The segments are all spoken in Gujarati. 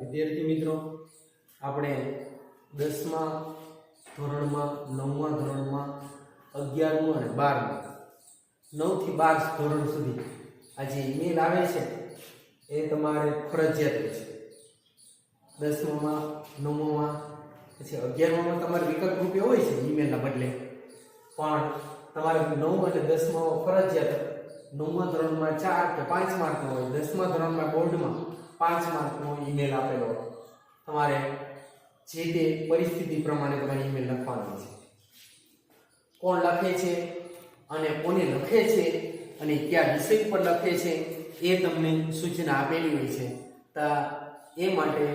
વિદ્યાર્થી મિત્રો, આપણે દસમા ધોરણમાં, નવમા ધોરણમાં, અગિયારમું અને બારમું, નવથી બાર ધોરણ સુધી આ જે ઈમેલ આવે છે, એ તમારે ફરજિયાત છે. દસમામાં, નવમામાં, પછી અગિયારમામાં તમારે વિકલ્પ રૂપે હોય છે ઈમેલના બદલે. પણ તમારે નવ અને દસમામાં ફરજિયાત નવમા ધોરણમાં ચાર કે પાંચ માર્કનો હોય, દસમા ધોરણમાં બોર્ડમાં પાંચ માર્કનો ઈમેલ આપેલો. તમારે જે તે પરિસ્થિતિ પ્રમાણે તમારે ઈમેલ લખવાનો છે. કોણ લખે છે અને કોને લખે છે અને કયા વિષય પર લખે છે એ તમને સૂચના આપેલી હોય છે. તો એ માટે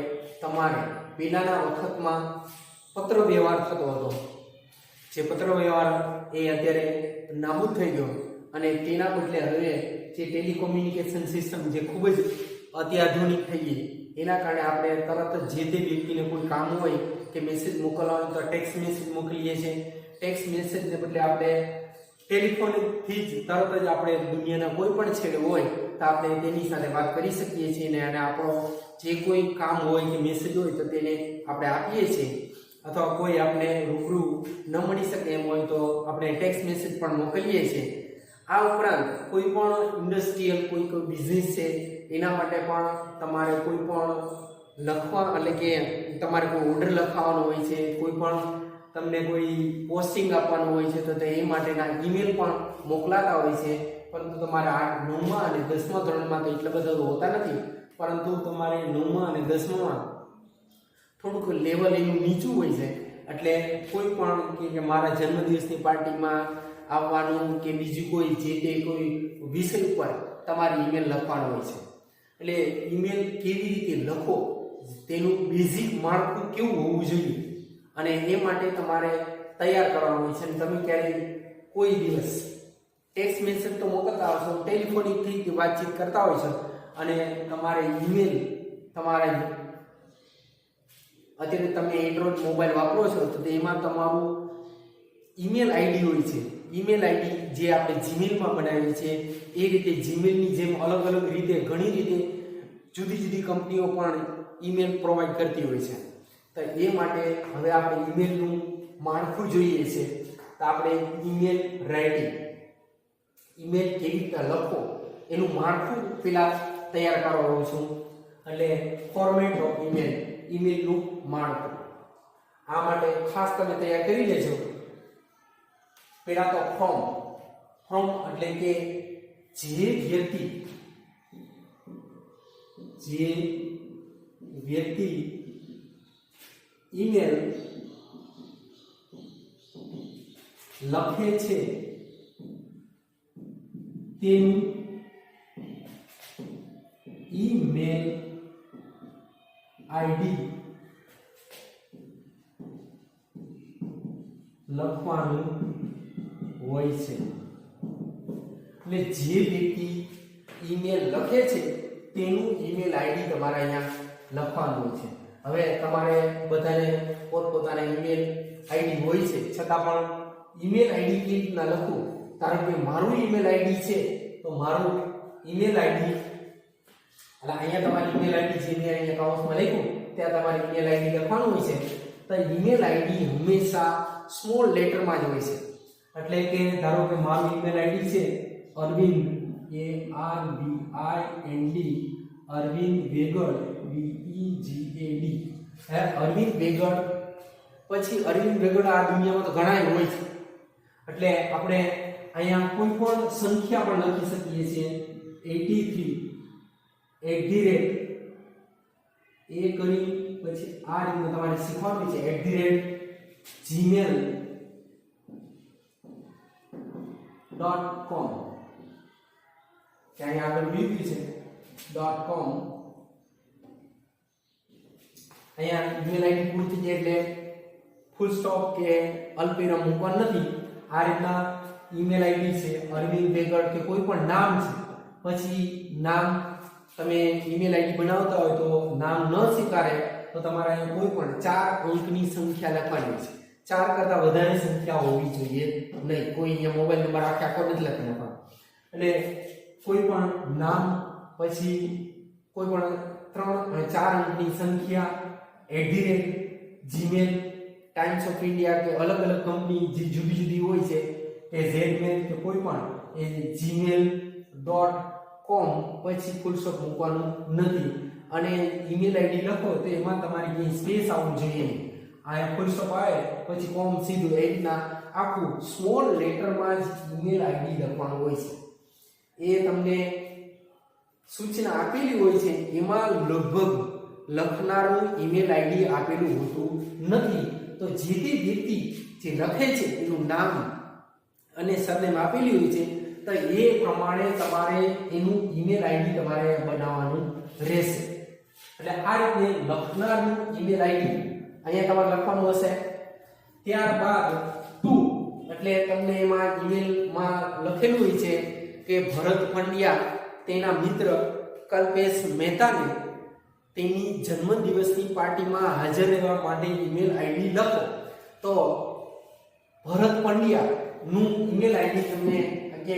તમારે પહેલાંના વખતમાં પત્ર વ્યવહાર થતો હતો. જે પત્ર વ્યવહાર એ અત્યારે નાબૂદ થઈ ગયો અને તેના બદલે હવે જે ટેલિકોમ્યુનિકેશન સિસ્ટમ જે ખૂબ જ અત્યાધુનિક થઈ ગઈ. એના કારણે આપણે તરત જ તે વ્યક્તિને કોઈ કામ હોય કે મેસેજ મોકલવાનો તો ટેક્સ્ટ મેસેજ મોકલીએ છીએ. ટેક્સ્ટ મેસેજને બદલે આપણે ટેલિફોનથી જ તરત જ આપણે દુનિયાના કોઈ પણ છેડે હોય તો આપણે તેની સાથે વાત કરી શકીએ છીએ અને આપણો જે કોઈ કામ હોય કે મેસેજ હોય તો તેને આપણે આપીએ છીએ. અથવા કોઈ આપણે રૂબરૂ ન મળી શકે એમ હોય તો આપણે ટેક્સ્ટ મેસેજ પણ મોકલીએ છીએ. આ ઉપરાંત કોઈ પણ ઇન્ડસ્ટ્રીયલ કોઈ કોઈ બિઝનેસ છે એના માટે પણ તમારે કોઈ પણ લખવા, એટલે કે તમારે કોઈ ઓર્ડર લખાવવાનો હોય છે, કોઈ પણ તમને કોઈ પોસ્ટિંગ આપવાનું હોય છે, તો તે એ માટેના ઈમેલ પણ મોકલાતા હોય છે. પરંતુ તમારે આ નવમા અને દસમા ધોરણમાં તો એટલા બધા હોતા નથી. પરંતુ તમારે નવમા અને દસમામાં થોડુંક લેવલ એનું નીચું હોય છે. એટલે કોઈ પણ કે મારા જન્મદિવસની પાર્ટીમાં આવવાનું કે બીજું કોઈ જે તે કોઈ વિષય ઉપર તમારે ઈમેલ લખવાનો હોય છે. એટલે ઈમેલ કેવી રીતે લખો, તેનું બેઝિક માળખું કેવું હોવું જોઈએ? અને એ માટે તમારે તૈયાર કરવાનું હોય છે. અને તમે ક્યારેય કોઈ દિવસ ટેક્સ્ટ મેસેજ તો મોકલતા હશો ટેલિફોનિકથી વાતચીત કરતા હોય છો. અને તમારે ઈમેલ તમારે અત્યારે તમે એન્ડ્રોઈડ મોબાઈલ વાપરો છો, તો એમાં તમારું ઈમેલ આઈડી હોય છે. ઈમેલ આઈડી જે આપણે જીમેલમાં બનાવી છે, એ રીતે જીમેલની જેમ અલગ અલગ રીતે, ઘણી રીતે જુદી જુદી કંપનીઓ પણ ઈમેલ પ્રોવાઈડ કરતી હોય છે. તો એ માટે હવે આપણે ઈમેલનું માળખું જોઈએ છે. તો આપણે ઈમેલ રાઇટિંગ ઈમેલ કેવી રીતે લખો એનું માળખું પેલા તૈયાર કરવાનું છું. એટલે ફોર્મેટ ઓફ ઈમેલ ઈમેલનું માળખું. આ માટે ખાસ તમે તૈયાર કરી લેજો. પેલા તો ફ્રોમ ફ્રોમ એટલે કે જે વ્યક્તિ જે વ્યક્તિ ઈમેલ લખે છે, તેનું ઈમેલ આઈડી લખવાનું હોય છે. એટલે જે વ્યક્તિ ઈમેલ લખે છે, તેનું ઈમેલ આઈડી તમારે અહીંયા લખવાનું છે. હવે તમારે બધાને પોતપોતાના ઈમેલ આઈડી હોય છે, છતાં પણ ઈમેલ આઈડી કેવી રીતના લખવું? કારણ કે મારું ઈમેલ આઈડી છે, તો મારું ઈમેલ આઈડી એટલે અહીંયા તમારી ઈમેલ આઈડી જે મેં અહીંયા કાઉન્સમાં લખ્યું, ત્યાં તમારી ઈમેલ આઈડી લખવાનું હોય છે. તો ઈમેલ આઈડી હંમેશા સ્મોલ લેટરમાં જ હોય છે. એટલે કે ધારો કે મારું ઈમેલ આઈડી છે Arvind, A R B I N D, Arvind Vegad V E G A D. Hey, Arvind Vegad પછી અરવિંદ વેગડ આ દુનિયામાં તો ઘણા હોય છે. એટલે આપણે અહીંયા કોઈ પણ સંખ્યા પણ લખી શકીએ છીએ. Eighty three, at the rate. એ કરી પછી આ રીતનું તમારે શીખવાનું છે. At the rate, Gmail dot com ત્યાં આગળ લીધું છે? ડોટ કોમ અહીંયા ઈમેલ આઈડી પૂરી થઈ જાય એટલે ફૂલ સ્ટોપ કે અલ્પવિરામ મૂકવાનું નથી. આ રીતના ઈમેલ આઈડી છે, અરવિંદ બેગડ કે કોઈ પણ નામ છે. પછી નામ તમે ઈમેલ આઈડી બનાવતા હોય તો નામ ન સ્વીકારે તો તમારે અહીંયા કોઈ પણ ચાર અંકની સંખ્યા લખવાની છે. ચાર કરતાં વધારે સંખ્યા હોવી જોઈએ. નહીં, કોઈ અહીંયા મોબાઈલ નંબર આખે આખો નથી લખી નાખવાનો. એટલે કોઈ પણ નામ, પછી કોઈ પણ ત્રણ અને ચાર અંકની સંખ્યા at the rate Gmail Times of India કે અલગ અલગ કંપની જે જુદી જુદી હોય છે, એ ઝેડમેલ કે કોઈ પણ, એ જીમેલ ડોટ કોમ પછી ફૂલ સ્ટોપ મૂકવાનું નથી. અને ઈમેલ આઈડી લખો તો એમાં તમારી કંઈ સ્પેસ આવવું જોઈએ નહીં. આ સ્ટોપ આવે, પછી કોમ સીધું એ રીતના આખું સ્મોલ લેટરમાં જ ઈમેલ આઈડી લખવાનું હોય છે. એ તમને સૂચના આપેલી હોય છે, એમાં લગભગ લખનારું ઈમેલ આઈડી આપેલું હોતું નથી. તો જે તે વ્યક્તિ જે લખે છે, એનું નામ અને સરનેમ આપેલી હોય છે, તો એ પ્રમાણે તમારે એનું ઈમેલ આઈડી તમારે બનાવવાનું રહેશે. એટલે આ રીતે લખનારનું ઈમેલ આઈડી અહીંયા તમારે લખવાનું હશે. ત્યારબાદ ટુ એટલે તમને એમાં ઈમેલમાં લખેલું હોય છે કે ભરત પંડ્યા તેના મિત્ર કલ્પેશ મહેતાને તેની જન્મદિવસની પાર્ટીમાં હાજર રહેવા માટે ઈમેલ આઈડી લખો. તો ભરત પંડ્યાનું ઈમેલ આઈડી તમને કે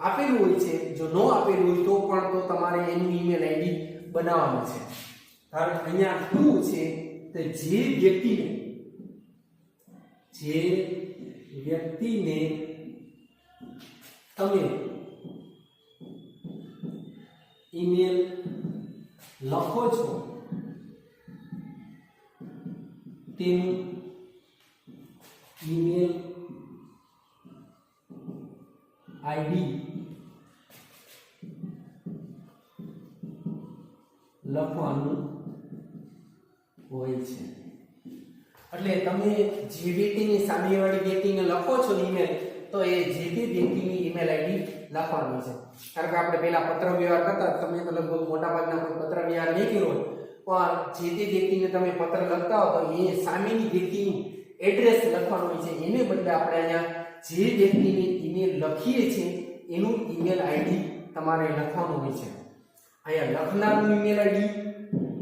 આપેલું હોય છે. જો ન આપેલું હોય તો પણ તો તમારે એનું ઈમેલ આઈડી બનાવવાનું છે. કારણ અહીંયા ટુ છે? તો જે વ્યક્તિને જે વ્યક્તિને તમે ઈમેલ લખો છો તેનું ઈમેલ આઈડી લખવાનું હોય છે. એટલે તમે જે વ્યક્તિની સામેવાળી વ્યક્તિને લખો છો ઈમેલ તો એ જે તે વ્યક્તિની ઈમેલ આઈડી લખવાની છે. કારણ કે આપણે પહેલા પત્ર વ્યવહાર કરતા તમે તો લગભગ મોટા ભાગના કોઈ પત્ર વ્યવહાર નહીં કર્યો પણ જે તે વ્યક્તિને તમે પત્ર લખતા હો તો એ સામેની વ્યક્તિનું એડ્રેસ લખવાનું હોય છે. એને બદલે આપણે અહીંયા જે વ્યક્તિની ઈમેલ લખીએ છીએ, એનું ઈમેલ આઈડી તમારે લખવાનું હોય છે. અહીંયા લખનારનું ઈમેલ આઈડી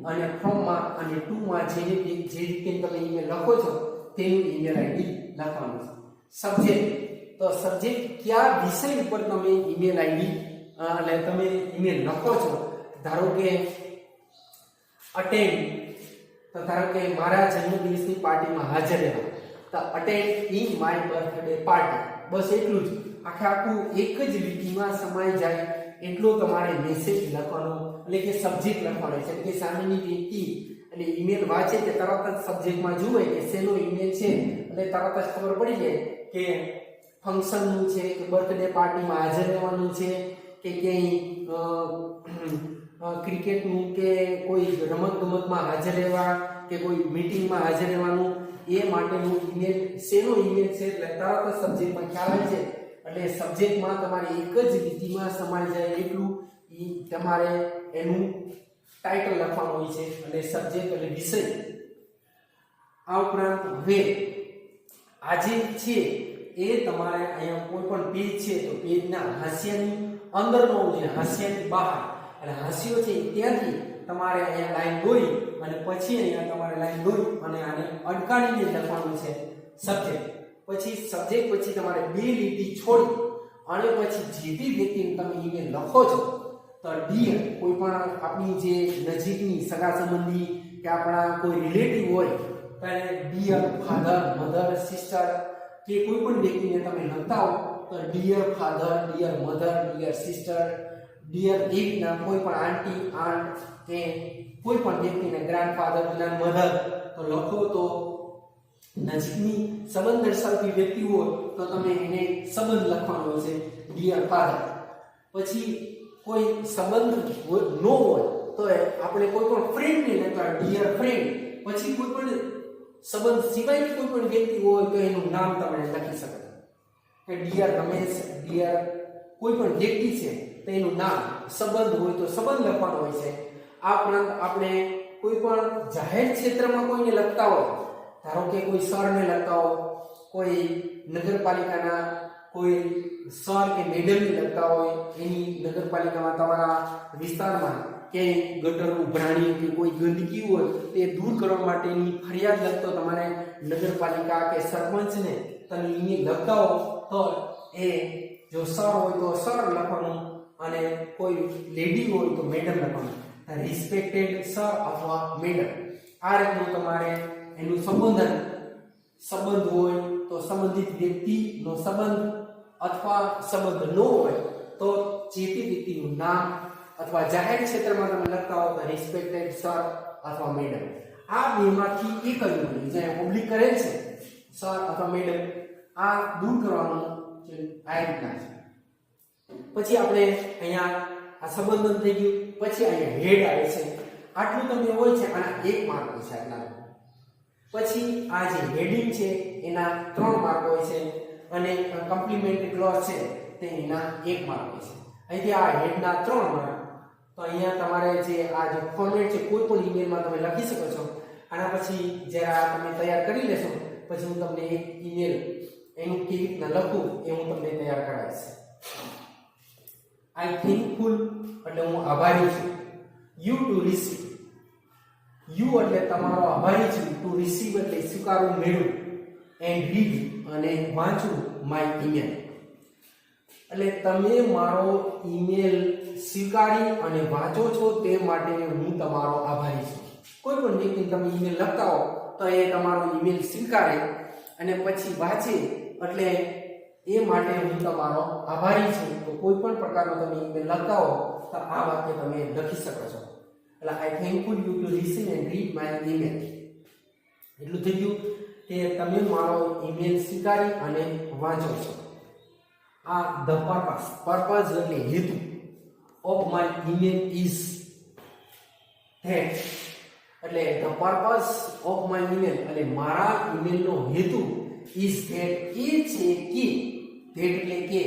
અને ફ્રોમમાં અને ટુમાં જે રીતે જે રીતે તમે ઈમેલ લખો છો, તેનું ઈમેલ આઈડી લખવાનું છે. સબ્જેક્ટ તો સબ્જેક્ટ કયા વિષય ઉપર તમે ઈમેલ આઈડી એટલે તમે ઈમેલ લખો છો? ધારો કે અટેન્ડ તો ધારો કે મારા જન્મદિવસની પાર્ટીમાં હાજર રહેવા તો attend in my birthday party બસ એટલું જ. આખે આખું એક જ લીટીમાં સમાઈ જાય એટલો તમારે મેસેજ લખવાનો, એટલે કે સબ્જેક્ટ લખવાનો છે. કે સામેની વ્યક્તિ, એટલે ઈમેલ વાંચે કે તરત જ સબ્જેક્ટમાં જુએ કે શેનો ઈમેલ છે, એટલે તરત જ ખબર પડી જાય કે ફંક્શનનું છે, કે બર્થડે પાર્ટીમાં હાજર રહેવાનું છે, કે ક્યાંય ક્રિકેટનું કે કોઈ રમત ગમતમાં હાજર રહેવા, કે કોઈ મીટિંગમાં હાજર રહેવાનું, એ માટેનું ઈમેલ શેનો ઈમેલ છે, એટલે તરત જ સબ્જેક્ટમાં ખ્યાલ આવે છે. એટલે સબ્જેક્ટમાં તમારે એક જ લીટીમાં સમાઈ જાય એટલું એ તમારે એનું ટાઇટલ લખવાનું હોય છે અને સબ્જેક્ટ એટલે વિષય. આ ઉપરાંત હવે આજે છે એ તમારે અહીંયા કોઈ પણ પેજ છે તો પેજના હાસ્યની અંદર જે હાસ્યની બહાર, એટલે હાસ્યો છે ત્યાંથી તમારે અહીંયા લાઈન દોરી અને પછી અહીંયા તમારે લાઈન દોરી અને આને અટકાડીને લખવાનું છે સબ્જેક્ટ પછી સબ્જેક્ટ પછી તમારે બે લીટી છોડી અને પછી જે બી વ્યક્તિને તમે ઈમેલ લખો છો, તો ડીયર કોઈ પણ આપણી જે નજીકની સગા સંબંધી કે આપણા કોઈ રિલેટિવ હોય ત્યારે ડીયર ફાધર મધર સિસ્ટર કે કોઈ પણ વ્યક્તિને તમે લખતા હો, તો dear father dear mother dear sister dear રીતના કોઈ પણ આંટી આંટ કે કોઈ પણ વ્યક્તિને બ્રાન્ડ મધર તો લખો તો નજીકની સંબંધ દર્શાવતી વ્યક્તિ હોય તો તમે એને સંબંધ લખવાનો છે ડિયર ફાધર પછી કોઈ સંબંધ હોય- ન હોય, તો આપણે કોઈ પણ ફ્રેન્ડને લખવા ડિયર ફ્રેન્ડ પછી કોઈ પણ સંબંધ સિવાયની કોઈ પણ વ્યક્તિ હોય તો એનું નામ તમે લખી શકો. કે ડિયર રમેશ ડિયર કોઈ પણ વ્યક્તિ છે, તો એનું નામ સંબંધ હોય તો સંબંધ લખવાનો હોય છે. આ ઉપરાંત આપણે કોઈ પણ જાહેર ક્ષેત્રમાં કોઈને લખતા હોય ધારો કે કોઈ સરને લગતા હોય કોઈ નગરપાલિકાના કોઈ સર કે મેડમને લગતા હોય, એની નગરપાલિકામાં તમારા વિસ્તારમાં કે ગટરનું ભરાણી કે કોઈ ગંદકી હોય, તે દૂર કરવા માટેની ફરિયાદ લખતો તમારે નગરપાલિકા કે સરપંચને તમે એને લખતા હો તો એ જો સર હોય તો સર લખવાનું અને કોઈ લેડી હોય તો મેડમ લખવાનું. રિસ્પેક્ટેડ સર અથવા મેડમ. આ રીતનું તમારે એનું સંબોધન સંબંધ હોય તો સંબંધિત વ્યક્તિનો સંબંધ અથવા સંબંધ ન હોય તો જે તે વ્યક્તિનું નામ અથવા જાહેર ક્ષેત્રમાં તમે લખતા હો તો રિસ્પેક્ટેડ સર અથવા મેડમ આ બેમાંથી એક જ હોય, જે પબ્લિક કરેલ છે સર અથવા મેડમ આ દૂર કરવાનું આ રીતના છે. પછી આપણે અહીંયા આ સંબંધન થઈ ગયું, પછી અહીંયા હેડ આવે છે. આટલું તમને હોય છે, આના એક માર્ક છે, આટલા. પછી આ જે હેડિંગ છે, એના ત્રણ માર્ક હોય છે અને કમ્પ્લિમેન્ટરી ક્લોઝ છે, તે એના એક માર્ક હોય છે. અહીંથી આ હેડના ત્રણ માર્ક તો અહીંયા તમારે જે આ જે ફોર્મેટ છે, કોઈ પણ ઈમેલમાં તમે લખી શકો છો. આના પછી જ્યારે આ તમે તૈયાર કરી લેશો, પછી હું તમને એક ઈમેલ એનું કેવી રીતના લખું એ હું તમને તૈયાર કરાવીશ. આઈ થિંકફુલ એટલે હું આભારી છું. યુ ટુ રિસીવ યુ એટલે તમારો આભારી છું. ટુ રિસીવ એટલે સ્વીકારવું મેળવું એન્ડ રીડ અને વાંચું માય ઈમેલ એટલે તમે મારો ઈમેલ સ્વીકારી અને વાંચો છો તે માટે હું તમારો આભારી છું. કોઈ પણ વ્યક્તિ તમે ઈમેલ લખતા હો, તો એ તમારો ઈમેલ સ્વીકારે અને પછી વાંચે એટલે એ માટે હું તમારો આભારી છું. તો કોઈ પણ પ્રકારનો તમે ઈમેલ લખતા હો, તો આ વાક્ય તમે લખી શકો છો. એટલે I thankful you to receive and read my email એટલું થઈ ગયું કે તમે મારો ઈમેલ સ્વીકારી અને વાંચો છો. આ ધ પર્પસ પર્પઝ એટલે હેતુ of my email is that એટલે the purpose of my email એટલે મારા ઈમેલનો હેતુ ઇઝ ધેટ એ છે કે. ધેટ એટલે કે.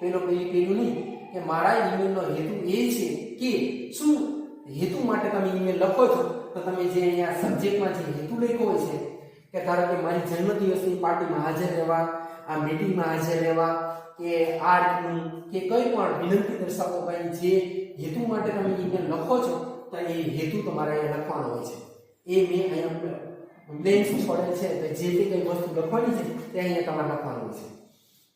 પેલો પેલી પેલું નહીં, કે મારા ઈમેલનો હેતુ એ છે કે શું હેતુ માટે તમે ઈમેલ લખો છો, તો તમે જે અહીંયા સબ્જેક્ટમાં જે હેતુ લખ્યો હોય છે, કે ધારો કે મારી જન્મદિવસની પાર્ટીમાં હાજર રહેવા, આ મીટિંગમાં હાજર રહેવા, કે આ રીતનું, કે કંઈ પણ વિનંતી દર્શાવો કંઈ જે હેતુ માટે તમે ઈમેલ લખો છો, તો એ હેતુ તમારે અહીંયા લખવાનો હોય છે. એ મેં અહીંયા બ્લેન્ક્સ છોડેલ છે, તો જે તે કંઈ વસ્તુ લખવાની છે, તે અહીંયા તમારે લખવાનું છે.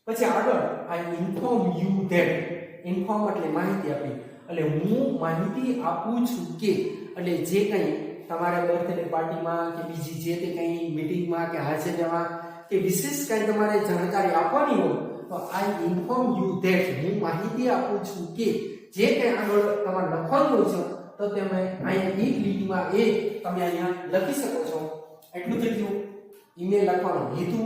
પછી આગળ I inform you that inform એટલે માહિતી આપી. એટલે હું માહિતી આપું છું કે, એટલે જે કંઈ તમારે બર્થડે પાર્ટીમાં કે બીજી જે તે કંઈ મિટિંગમાં કે હાજર રહેવા કે વિશેષ કંઈ તમારે જાણકારી આપવાની હોય, તો આઈ ઇન્ફોર્મ યુ ધેટ હું માહિતી આપું છું કે જે કંઈ આગળ તમારે લખવાનું છે, તો તમે અહીંયા એક લીટીમાં એ તમે અહીંયા લખી શકો છો. એટલું થઈ ગયું ઈમેલ લખવાનો હેતુ,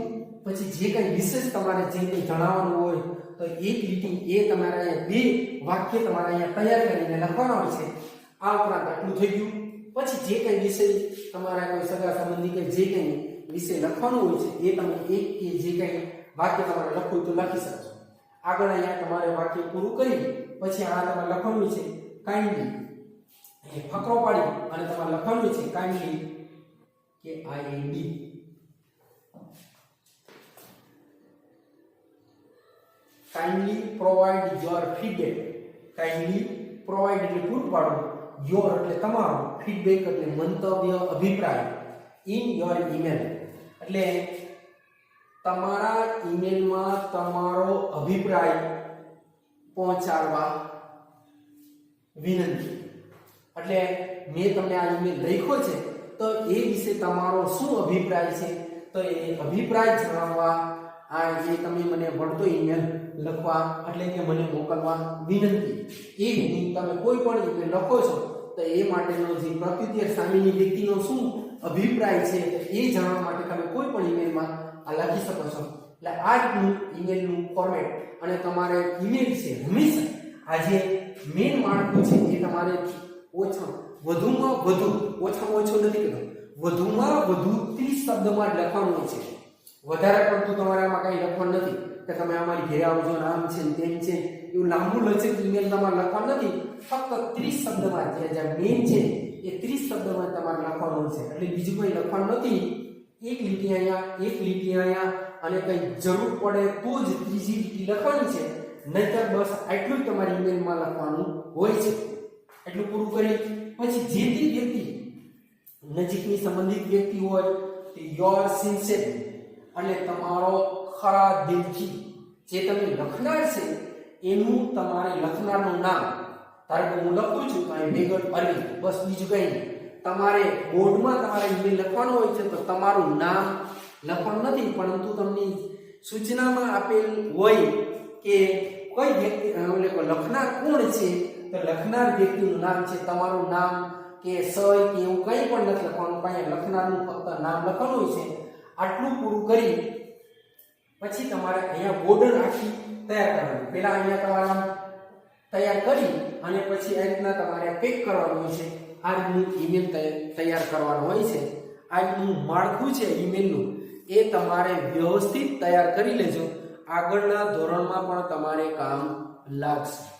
પછી જે કંઈ વિશેષ તમારે જે કંઈ જણાવવાનું હોય તો એક લીટી એ તમારે અહીંયા બે વાક્ય તમારે અહીંયા તૈયાર કરીને લખવાના હોય છે. આ ઉપરાંત આટલું થઈ ગયું. પછી જે કંઈ વિષય તમારા કોઈ સગા સંબંધી કે જે કંઈ વિષય લખવાનું હોય છે, એ તમે એક કે જે કંઈ વાક્ય તમારે લખવું તો લખી શકો આગળ અહીંયા તમારે વાક્ય પૂરું કરી, પછી આ તમારે લખવાનું છે કાઇન્ડલી એ ફકરો પાડી અને તમારે લખવાનું છે કાઇન્ડલી કે I N D kindly provide your feedback. Kindly provide એટલે પૂરું પાડવું your એટલે તમારો. Feedback એટલે મંતવ્ય, અભિપ્રાય. In your email. એટલે તમારા ઈમેલમાં તમારો અભિપ્રાય પહોંચાડવા વિનંતી. એટલે મેં તમને આ ઈમેલ લખ્યો છે, તો એ વિશે તમારો શું અભિપ્રાય છે? તો એ અભિપ્રાય જણાવવા આ જે તમે મને મળતો ઈમેલ લખવા એટલે કે મને મોકલવા વિનંતી. એ તમે કોઈ પણ ઈમેલ લખો છો, તો એ માટેનો જે પ્રત્યુત્તર સામેની વ્યક્તિનો શું અભિપ્રાય છે એ જાણવા માટે તમે કોઈ પણ ઈમેલમાં આ લખી શકો છો. એટલે આ રીતનું ઈમેલનું ફોર્મેટ અને તમારે ઈમેલ છે હંમેશા આ જે મેઇન માળખું છે એ તમારે ઓછા વધુમાં વધુ, ઓછામાં ઓછું નથી કહેતો, વધુમાં વધુ ત્રીસ શબ્દમાં જ લખવાનું છે. વધારે પડતું તમારે આમાં કંઈ લખવાનું નથી. કે તમે અમારી ઘેરે આવજો ને આમ છે તેમ છે. એવું લાંબુ લચક ઈમેલ તમારે લખવાનું નથી. ફક્ત ત્રીસ શબ્દમાં જે જે મેઇન છે, એ ત્રીસ શબ્દમાં તમારે લખવાનું છે. એટલે બીજું કંઈ લખવાનું નથી. એક લીટી અહીંયા, એક લીટી અહીંયા, અને કંઈ જરૂર પડે તો જ ત્રીજી લીટી લખવાની છે. નહીતર બસ આટલું જ તમારે ઈમેલમાં લખવાનું હોય છે. એટલું પૂરું કરી પછી જે તે વ્યક્તિ, નજીકની સંબંધિત વ્યક્તિ હોય, તે યોર સિન્સિયર એટલે તમારો ખરા દિલથી જે તમે લખનાર છે, એનું તમારે લખનારનું નામ ધારો કે હું લખું છું તો મેગટ અલી બસ બીજું કંઈ નહીં તમારે બોર્ડમાં તમારે ઈમેલ લખવાનું હોય છે, તો તમારું નામ લખવાનું નથી, પરંતુ તમને સૂચનામાં આપેલ હોય કે કોઈ વ્યક્તિ લખનાર કોણ છે, તો લખનાર વ્યક્તિનું નામ છે, તમારું નામ કે સય કે એવું કંઈ પણ નથી લખવાનું કાંઈ લખનારનું ફક્ત નામ લખવાનું હોય છે. આટલું પૂરું કરી પછી તમારે અહીંયા બોર્ડર રાખી તૈયાર કરવાનું. પહેલાં અહીંયા તમારા તૈયાર કરી અને પછી આ રીતના તમારે પેક કરવાનું હોય છે. આ રીતનું ઈમેલ તૈયાર કરવાનું હોય છે. આ રીતનું માળખું છે ઈમેલનું એ તમારે વ્યવસ્થિત તૈયાર કરી લેજો. આગળના ધોરણમાં પણ તમારે કામ લાગશે.